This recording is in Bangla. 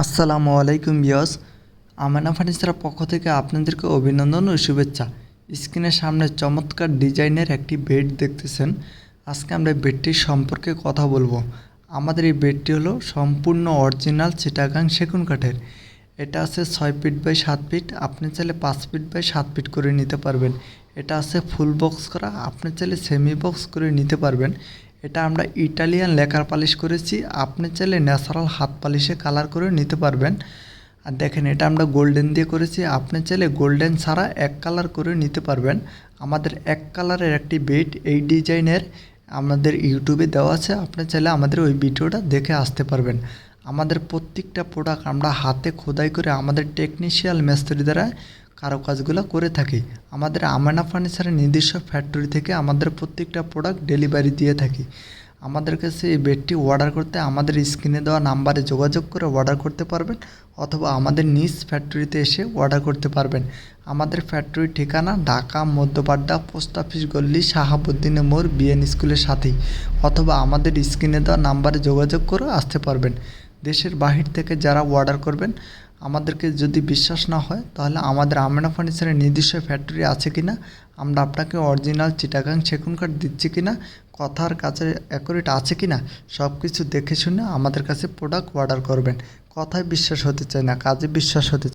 আসসালামু আলাইকুম বিয়স আমানা ফার্নিচারের পক্ষ থেকে আপনাদেরকে অভিনন্দন ও শুভেচ্ছা। স্ক্রিনের সামনে চমৎকার ডিজাইনের একটি বেড দেখতেছেন। আজকে আমরা বেডটির সম্পর্কে কথা বলব। আমাদের এই বেডটি হলো সম্পূর্ণ অরিজিনাল চিটাগাং সেগুন কাঠের। এটা আছে ছয় ফিট বাই সাত ফিট। আপনি চাইলে পাঁচ ফিট বাই সাত ফিট করে নিতে পারবেন। এটা আছে ফুল বক্স করা। আপনি চাইলে সেমি বক্স করে নিতে পারবেন। এটা আমরা ইটালিয়ান লেকার পালিশ করেছি। আপনি চাইলে ন্যাচারাল হাত পালিশে কালার করে নিতে পারবেন। আর দেখেন, এটা আমরা গোল্ডেন দিয়ে করেছি। আপনি চাইলে গোল্ডেন ছাড়া এক কালার করে নিতে পারবেন। আমাদের এক কালারের একটি বেড এই ডিজাইনের আমাদের ইউটিউবে দেওয়া আছে। আপনি চাইলে আমাদের ওই ভিডিওটা দেখে আসতে পারবেন। আমাদের প্রত্যেকটা প্রোডাক্ট আমরা হাতে খোদাই করে আমাদের টেকনিশিয়াল মিস্ত্রি দ্বারা কারুকাজগুলো করে থাকি। আমাদের আমানা ফার্নিচারের নিজস্ব ফ্যাক্টরি থেকে আমাদের প্রত্যেকটা প্রোডাক্ট ডেলিভারি দিয়ে থাকি। আমাদের কাছে এই বেডটি অর্ডার করতে আমাদের স্ক্রিনে দেওয়া নাম্বারে যোগাযোগ করে অর্ডার করতে পারবেন, অথবা আমাদের নিজ ফ্যাক্টরিতে এসে অর্ডার করতে পারবেন। আমাদের ফ্যাক্টরির ঠিকানা ঢাকা, মধ্যপাড্ডা পোস্ট অফিস গল্লি, শাহাবুদ্দিনে মোড় বিএন স্কুলের সাথেই। অথবা আমাদের স্ক্রিনে দেওয়া নাম্বারে যোগাযোগ করে আসতে পারবেন। দেশের বাহির থেকে যারা অর্ডার করবেন, আমাদেরকে যদি বিশ্বাস না হয়, তাহলে আমাদের আমেনা ফার্নিচারের নির্দিষ্ট ফ্যাক্টরি আছে কিনা, আমরা আপনাকে অরিজিনাল চিটাগাং সেগুন কাঠ দিচ্ছি কি না কথার কাছে অ্যাকুরেট আছে কি না সব কিছু দেখে শুনে আমাদের কাছে প্রোডাক্ট অর্ডার করবেন। কথায় বিশ্বাস হতে চায় না, কাজে বিশ্বাস হতে